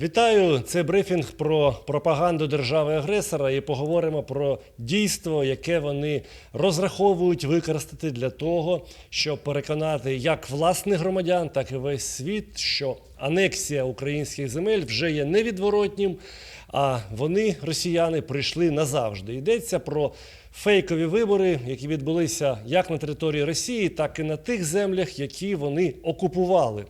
Вітаю! Це брифінг про пропаганду держави-агресора і поговоримо про дійство, яке вони розраховують використати для того, щоб переконати як власних громадян, так і весь світ, що анексія українських земель вже є невідворотнім, а вони, росіяни, прийшли назавжди. Йдеться про фейкові вибори, які відбулися як на території Росії, так і на тих землях, які вони окупували.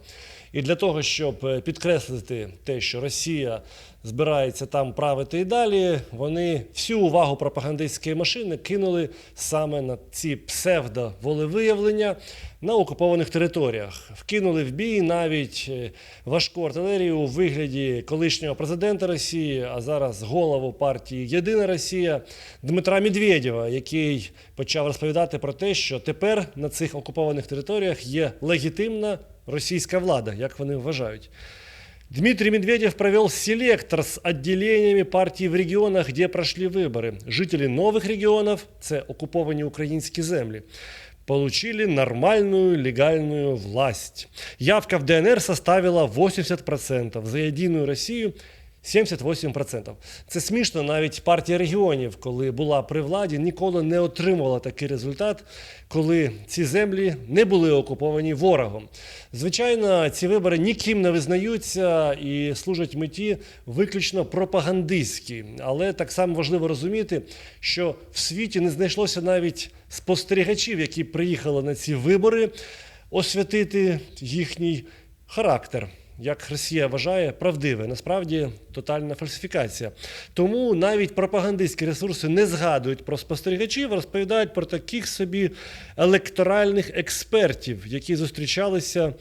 І для того, щоб е, підкреслити те, що Росія збирається там правити і далі, вони всю увагу пропагандистської машини кинули саме на ці псевдоволевиявлення на окупованих територіях. Вкинули в бій навіть е, важку артилерію у вигляді колишнього президента Росії, а зараз голову партії Єдина Росія Дмитра Медведєва, який почав розповідати про те, що тепер на цих окупованих територіях є легітимна російська влада, як вони вважають. Дмитрий Медведев провел селектор с отделениями партий в регионах, где прошли выборы. Жители новых регионов, це окуповані українські землі, получили нормальную легальную власть. Явка в ДНР составила 80%, за Єдину Росію 78%. Це смішно, навіть партія регіонів, коли була при владі, ніколи не отримувала такий результат, коли ці землі не були окуповані ворогом. Звичайно, ці вибори ніким не визнаються і служать меті виключно пропагандистські. Але так само важливо розуміти, що в світі не знайшлося навіть спостерігачів, які приїхали на ці вибори освятити їхній характер як Росія вважає, правдиве. Насправді тотальна фальсифікація. Тому навіть пропагандистські ресурси не згадують про спостерігачів, розповідають про таких собі електоральних експертів, які зустрічалися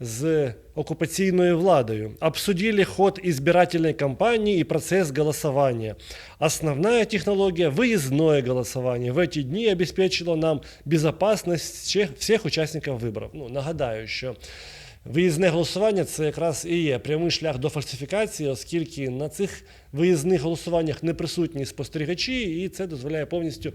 з оккупационной владою. Обсудили ход избирательной кампании и процесс голосования. Основная технология – выездное голосование. В эти дни обеспечила нам безопасность всех- всех участников выборов. Ну, нагадаю, що Виїзне голосування це якраз і є прямий шлях до фальсифікації, оскільки на цих виїзних голосуваннях не присутні спостерігачі, і це дозволяє повністю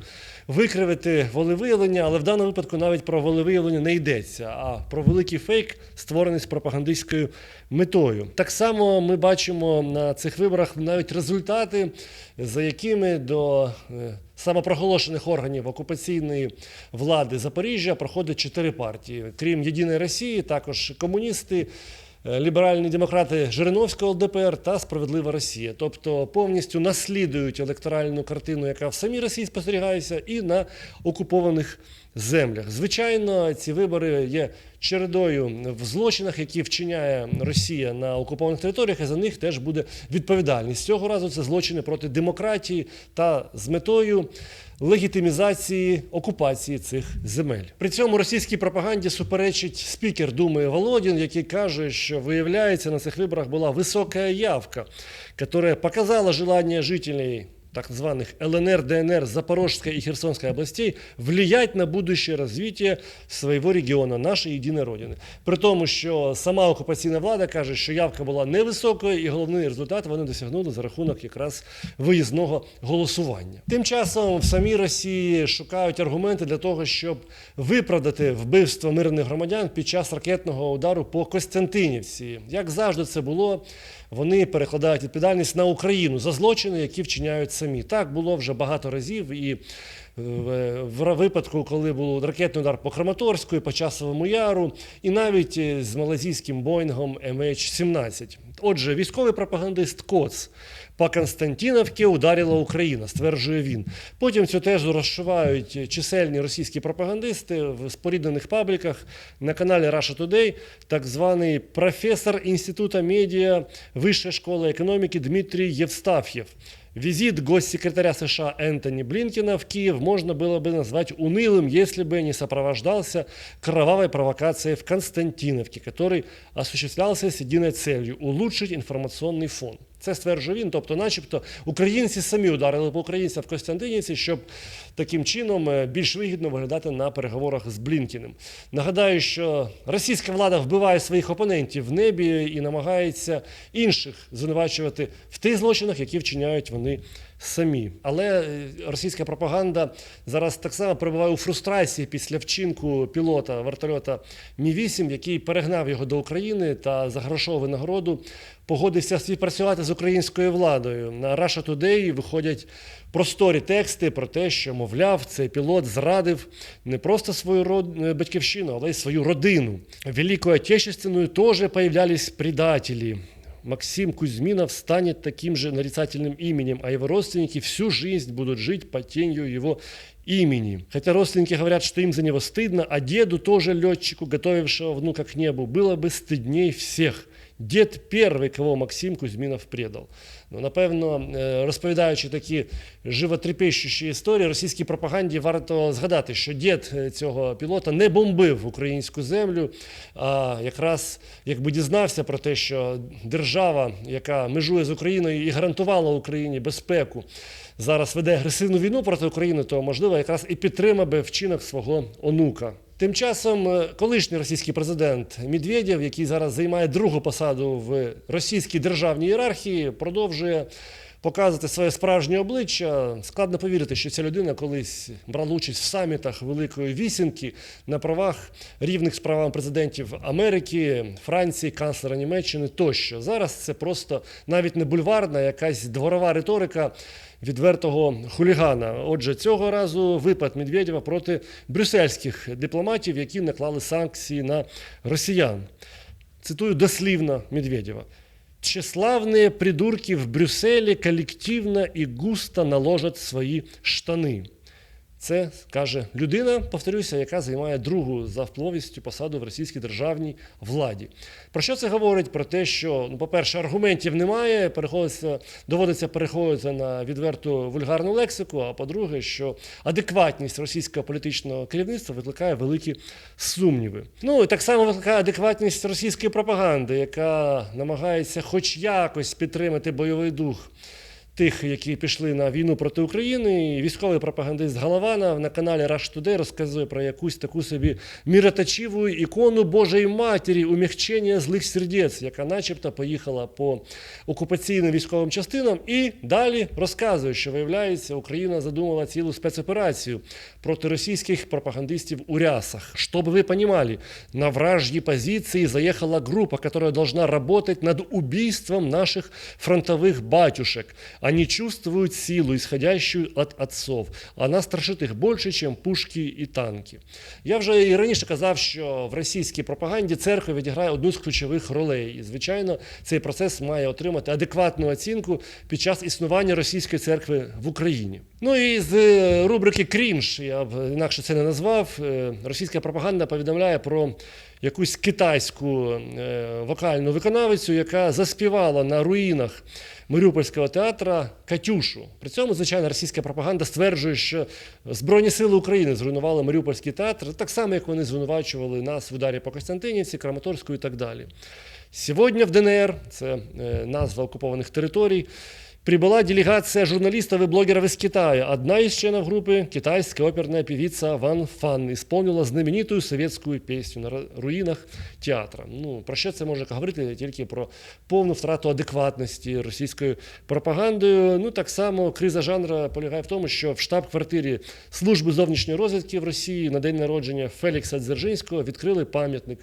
викривити волевиявлення, але в даному випадку навіть про волевиявлення не йдеться, а про великий фейк, створений з пропагандистською метою. Так само ми бачимо на цих виборах навіть результати, за якими до е, самопроголошених органів окупаційної влади Запоріжжя проходить чотири партії. Крім Єдиної Росії, також комуністи, ліберальні демократи Жириновського ЛДПР та Справедлива Росія. Тобто повністю наслідують електоральну картину, яка в самій Росії спостерігається, і на окупованих землях. Звичайно, ці вибори є чередою в злочинах, які вчиняє Росія на окупованих територіях, і за них теж буде відповідальність. Цього разу це злочини проти демократії та з метою легітимізації окупації цих земель. При цьому російській пропаганді суперечить спікер Думи Володін, який каже, що виявляється на цих виборах була висока явка, яка показала желання жителей так званых ЛНР, ДНР, Запорожской и Херсонской областей влиять на будущее развитие своего регіону, нашої єдиної родини. При тому, що сама окупаційна влада каже, що явка була невисокою, і головний результат вони досягнули за рахунок якраз виїзного голосування. Тим часом в самій Росії шукають аргументи для того, щоб виправдати вбивство мирних громадян під час ракетного удару по Костянтинівці. Як завжди це було, вони перекладають відповідальність на Україну за злочини, які вчиняють самі. Так було вже багато разів. І в випадку, коли був ракетний удар по Краматорську, по часовому яру, і навіть е, з малазійським Боїнгом MH17. Отже, військовий пропагандист Коц по Константиновці ударила Україна, стверджує він. Потім цю тезу розшивають чисельні російські пропагандисти в споріднених пабліках на каналі Russia Today, так званий професор Інституту медіа Вищої школи економіки Дмитрий Євстафьєв. Визит госсекретаря США Энтони Блинкина в Киев можно было бы назвать унылым, если бы не сопровождался кровавой провокацией в Константиновке, который осуществлялся с единой целью – улучшить информационный фон. Це стверджує він. Тобто, начебто, українці самі ударили по українцям в Костянтинівці, щоб таким чином е, більш вигідно виглядати на переговорах з Блінкіним. Нагадаю, що російська влада вбиває своїх опонентів в небі і намагається інших звинувачувати в тих злочинах, які вчиняють вони самі. Але е, російська пропаганда зараз так само перебуває у фрустрації після вчинку пілота вертольота Мі-8, який перегнав його до України та за грошову винагороду погодився співпрацювати з українською владою. На Russia Today виходять просторі тексти про те, що, мовляв, цей пілот зрадив не просто свою род... е, батьківщину, але й свою родину. В Великую Отечественную тоже появлялись предатели. Максим Кузьминов станет таким же нарицательным именем, а его родственники всю жизнь будут жить под тенью его имени. Хотя родственники говорят, что им за него стыдно, а деду, тоже летчику, готовившего внука к небу, было бы стыдней всех. Дід перший, кого Максим Кузьмінов предав. Ну, напевно, е, розповідаючи такі животрепещущі історії, російській пропаганді варто згадати, що дід е, цього пілота не бомбив українську землю, а якраз якби дізнався про те, що держава, яка межує з Україною і гарантувала Україні безпеку, зараз веде агресивну війну проти України, то можливо якраз і підтримав би вчинок свого онука. Тим часом е, колишній російський президент Медведєв, який зараз займає другу посаду в російській державній ієрархії, продовжує показувати своє справжнє обличчя. Складно повірити, що ця людина колись брала участь в самітах Великої Вісімки на правах рівних з правами президентів Америки, Франції, канцлера Німеччини тощо. Зараз це просто навіть не бульварна, якась дворова риторика відвертого хулігана. Отже, цього разу випад Медведєва проти брюссельських дипломатів, які наклали санкції на росіян. Цитую дослівно Медведєва. Тщеславные придурки в Брюсселе коллективно и густо наложат свої штани. Це каже людина, повторюся, яка займає другу за впливовістю посаду в російській державній владі. Про що це говорить? Про те, що, ну, по-перше, аргументів немає, переходиться, доводиться переходити на відверту вульгарну лексику. А по-друге, що адекватність російського політичного керівництва викликає великі сумніви. Ну і так само викликає адекватність російської пропаганди, яка намагається, хоч якось підтримати бойовий дух тих, які пішли на війну проти України. І військовий пропагандист Голованов на каналі Rush Today розказує про якусь таку собі міроточиву ікону Божої Матері, умягчення злих сердець, яка начебто поїхала по окупаційним військовим частинам, і далі розказує, що виявляється, Україна задумала цілу спецоперацію проти російських пропагандистів у рясах. Щоб ви розуміли, на вражьи позиции заехала группа, которая должна работать над убийством наших фронтовых батюшек. Они чувствуют силу, исходящую от отцов. Она страшит їх більше, ніж пушки і танки. Я вже і раніше казав, що в російській пропаганді церква відіграє одну з ключових ролей. І, звичайно, цей процес має отримати адекватну оцінку під час існування російської церкви в Україні. Ну і з е, рубрики Крінж, я б інакше це не назвав. е, Російська пропаганда повідомляє про якусь китайську е, вокальну виконавицю, яка заспівала на руїнах Маріупольського театра Катюшу. При цьому, звичайно, російська пропаганда стверджує, що Збройні сили України зруйнували Маріупольський театр, так само, як вони звинувачували нас в ударі по Костянтинівці, Краматорську і так далі. Сьогодні в ДНР, це е, назва окупованих територій, прибыла делегация журналистов и блогеров из Китая. Одна из членов группы, китайская оперная певица Ван Фан, исполнила знаменитую советскую песню на ру- руїнах театра. Ну, про що це може говорити? Тільки про повну втрату адекватності російською пропагандою. Ну, так само криза жанру полягає в тому, що в штаб-квартирі Служби зовнішньої розвідки в Росії на день народження Фелікса Дзержинського відкрили пам'ятник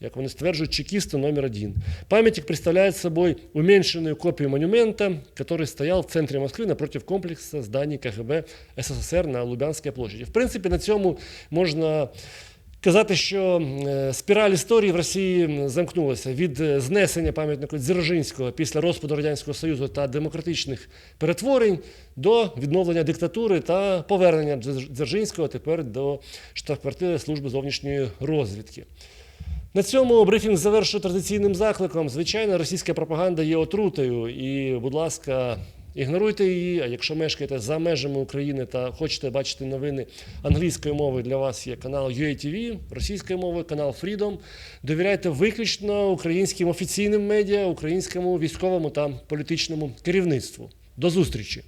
як вони стверджують, чекиста номер один. Памятник представляет собой уменьшенную копию монумента, который стоял в центре Москвы напротив комплекса зданий КГБ СССР на Лубянській площаді. В принципі, на цьому можна казати, що е, спіраль історії в Росії замкнулася від е, знесення пам'ятника Дзержинського після розпаду Радянського Союзу та демократичних перетворень до відновлення диктатури та повернення Дзержинського тепер до штаб-квартири Служби зовнішньої розвідки. На цьому брифінг завершую традиційним закликом. Звичайно, російська пропаганда є отрутою, і, будь ласка, ігноруйте її. А якщо мешкаєте за межами України та хочете бачити новини англійською мовою, для вас є канал UATV, російською мовою канал Freedom. Довіряйте виключно українським офіційним медіа, українському військовому та політичному керівництву. До зустрічі!